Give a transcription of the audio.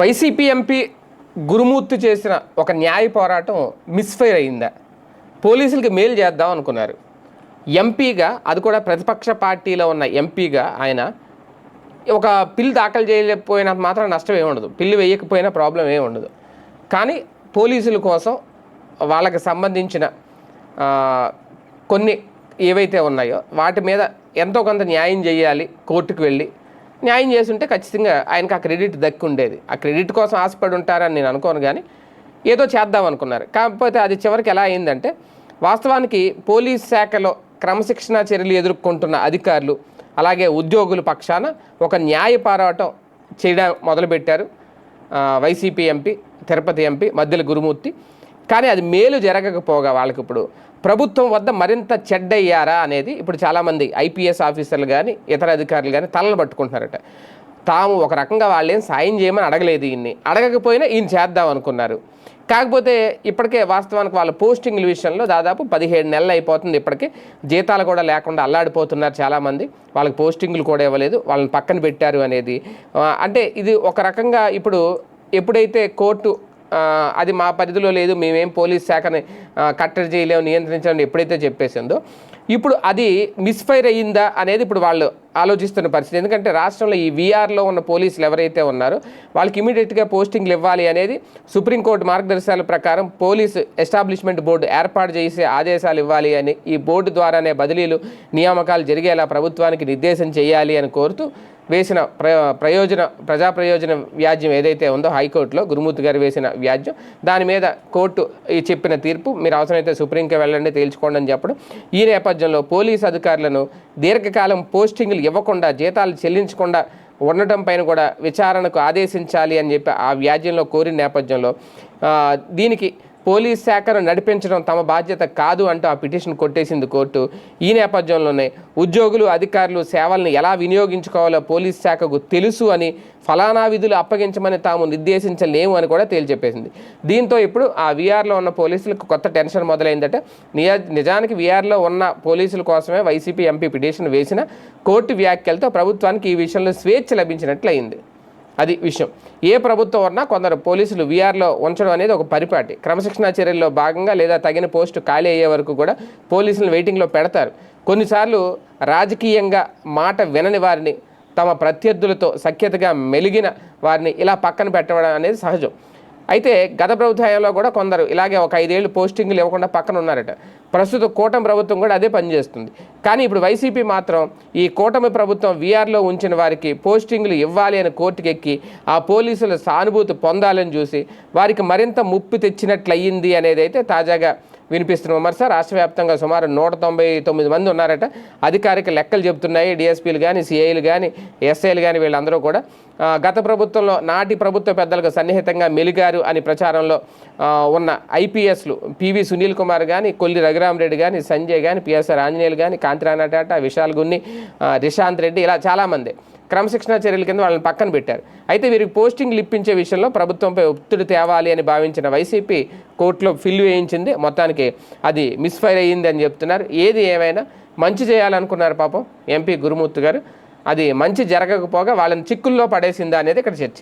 YCP MP గురుమూర్తి చేసిన ఒక న్యాయ పోరాటం మిస్ఫైర్ అయిందా? పోలీసులకి మేలు చేద్దాం అనుకున్నారు. ఎంపీగా అది కూడా ప్రతిపక్ష పార్టీలో ఉన్న ఎంపీగా ఆయన ఒక పిల్లు దాఖలు చేయలేకపోయినా మాత్రం నష్టం ఏమి ఉండదు. పిల్లు వేయకపోయినా ప్రాబ్లం ఏమి ఉండదు. కానీ పోలీసుల కోసం వాళ్ళకి సంబంధించిన కొన్ని ఏవైతే ఉన్నాయో వాటి మీద ఎంతో కొంత న్యాయం చేయాలి కోర్టుకు వెళ్ళి. న్యాయం చేస్తుంటే ఖచ్చితంగా ఆయనకు ఆ క్రెడిట్ దక్కుండేది. ఆ క్రెడిట్ కోసం ఆశపడి ఉంటారని నేను అనుకోను కానీ ఏదో చేద్దాం అనుకున్నారు. కాకపోతే అది చివరికి ఎలా అయిందంటే వాస్తవానికి పోలీస్ శాఖలో క్రమశిక్షణా చర్యలు ఎదుర్కొంటున్న అధికారులు అలాగే ఉద్యోగుల పక్షాన ఒక న్యాయ పోరాటం చేయడం మొదలుపెట్టారు. వైసీపీ ఎంపీ తిరుపతి ఎంపీ మధ్యల గురుమూర్తి. కానీ అది మేలు జరగకపోగా వాళ్ళకి ఇప్పుడు ప్రభుత్వం వద్ద మరింత చెడ్డయ్యారా అనేది ఇప్పుడు చాలామంది ఐపీఎస్ ఆఫీసర్లు కానీ ఇతర అధికారులు కానీ తలలు పట్టుకుంటున్నారట. తాము ఒక రకంగా వాళ్ళేం సాయం చేయమని అడగలేదు ఈయన్ని. అడగకపోయినా ఈయన చేద్దాం అనుకున్నారు. కాకపోతే ఇప్పటికే వాస్తవానికి వాళ్ళ పోస్టింగ్ల విషయంలో దాదాపు పదిహేడు నెలలు అయిపోతుంది ఇప్పటికే. జీతాలు కూడా లేకుండా అల్లాడిపోతున్నారు చాలామంది. వాళ్ళకి పోస్టింగ్లు కూడా ఇవ్వలేదు. వాళ్ళని పక్కన పెట్టారు అనేది. అంటే ఇది ఒక రకంగా ఇప్పుడు ఎప్పుడైతే కోర్టు అది మా పరిధిలో లేదు మేమేం పోలీస్ శాఖని కట్టడి చేయలేము నియంత్రించడం ఎప్పుడైతే చెప్పేసిందో ఇప్పుడు అది మిస్ఫైర్ అయ్యిందా అనేది ఇప్పుడు వాళ్ళు ఆలోచిస్తున్న పరిస్థితి. ఎందుకంటే రాష్ట్రంలో ఈ వీఆర్లో ఉన్న పోలీసులు ఎవరైతే ఉన్నారో వాళ్ళకి ఇమీడియట్గా పోస్టింగ్లు ఇవ్వాలి అనేది సుప్రీంకోర్టు మార్గదర్శకాల ప్రకారం పోలీసు ఎస్టాబ్లిష్మెంట్ బోర్డు ఏర్పాటు చేసే ఆదేశాలు ఇవ్వాలి అని ఈ బోర్డు ద్వారానే బదిలీలు నియామకాలు జరిగేలా ప్రభుత్వానికి నిర్దేశం చేయాలి అని కోరుతూ వేసిన ప్ర ప్రయోజన ప్రజా ప్రయోజన వ్యాజ్యం ఏదైతే ఉందో హైకోర్టులో గురుమూర్తి గారు వేసిన వ్యాజ్యం దాని మీద కోర్టు ఈ చెప్పిన తీర్పు మీరు అవసరమైతే సుప్రీంకి వెళ్ళండి తేల్చుకోండి అని చెప్పడం. ఈ నేపథ్యంలో పోలీస్ అధికారులను దీర్ఘకాలం పోస్టింగ్లు ఇవ్వకుండా జీతాలు చెల్లించకుండా ఉండటం పైన కూడా విచారణకు ఆదేశించాలి అని చెప్పి ఆ వ్యాజ్యంలో కోరిన నేపథ్యంలో దీనికి పోలీస్ శాఖను నడిపించడం తమ బాధ్యత కాదు అంటూ ఆ పిటిషన్ కొట్టేసింది కోర్టు. ఈ నేపథ్యంలోనే ఉద్యోగులు అధికారులు సేవలను ఎలా వినియోగించుకోవాలో పోలీస్ శాఖకు తెలుసు అని ఫలానా విధులు అప్పగించమని తాము నిర్దేశించలేము అని కూడా తేల్చెప్పేసింది. దీంతో ఇప్పుడు ఆ వీఆర్లో ఉన్న పోలీసులకు కొత్త టెన్షన్ మొదలైందట. నిజ నిజానికి వీఆర్లో ఉన్న పోలీసుల కోసమే వైసీపీ ఎంపీ పిటిషన్ వేసిన కోర్టు వ్యాఖ్యలతో ప్రభుత్వానికి ఈ విషయంలో స్వేచ్ఛ లభించినట్లయింది. అది విషయం. ఏ ప్రభుత్వం ఉన్నా కొందరు పోలీసులు వీఆర్లో ఉంచడం అనేది ఒక పరిపాటి. క్రమశిక్షణా చర్యల్లో భాగంగా లేదా తగిన పోస్టు ఖాళీ అయ్యే వరకు కూడా పోలీసులను వెయిటింగ్లో పెడతారు. కొన్నిసార్లు రాజకీయంగా మాట వినని వారిని తమ ప్రత్యర్థులతో సఖ్యతగా మెలిగిన వారిని ఇలా పక్కన పెట్టడం అనేది సహజం. అయితే గత ప్రభుత్వంలో కూడా కొందరు ఇలాగే ఒక ఐదేళ్ళు పోస్టింగ్లు ఇవ్వకుండా పక్కన ఉన్నారట. ప్రస్తుత కూటమి ప్రభుత్వం కూడా అదే పనిచేస్తుంది కానీ ఇప్పుడు వైసీపీ మాత్రం ఈ కూటమి ప్రభుత్వం వీఆర్లో ఉంచిన వారికి పోస్టింగ్లు ఇవ్వాలి అని కోర్టుకెక్కి ఆ పోలీసుల సానుభూతి పొందాలని చూసి వారికి మరింత ముప్పు తెచ్చినట్లయింది అనేది అయితే తాజాగా వినిపిస్తున్న. సార్ రాష్ట్ర వ్యాప్తంగా సుమారు నూట తొంభై తొమ్మిది మంది ఉన్నారట. అధికారిక లెక్కలు చెబుతున్నాయి. డిఎస్పీలు కానీ సిఐలు కానీ ఎస్ఐలు కానీ వీళ్ళందరూ కూడా. గత ప్రభుత్వంలో నాటి ప్రభుత్వ పెద్దలకు సన్నిహితంగా మెలిగారు అని ప్రచారంలో ఉన్న ఐపీఎస్లు పివి సునీల్ కుమార్ కానీ కొల్లి రఘురామరెడ్డి కానీ సంజయ్ కానీ పిఎస్ఆర్ ఆంజనేయులు కానీ కాంతిరాణ టాటా విశాల్ గున్ని రిషాంత్ రెడ్డి ఇలా చాలామంది క్రమశిక్షణా చర్యల కింద వాళ్ళని పక్కన పెట్టారు. అయితే వీరికి పోస్టింగ్లు ఇప్పించే విషయంలో ప్రభుత్వంపై ఒత్తిడి తేవాలి అని భావించిన వైసీపీ కోర్టులో ఫిల్ వేయించింది. మొత్తానికి అది మిస్ఫైర్ అయ్యింది అని చెప్తున్నారు. ఏది ఏమైనా మంచి చేయాలనుకున్నారు పాపం ఎంపీ గురుమూర్తి గారు. అది మంచి జరగకపోగా వాళ్ళని చిక్కుల్లో పడేసిందా అనేది ఇక్కడ చర్చ.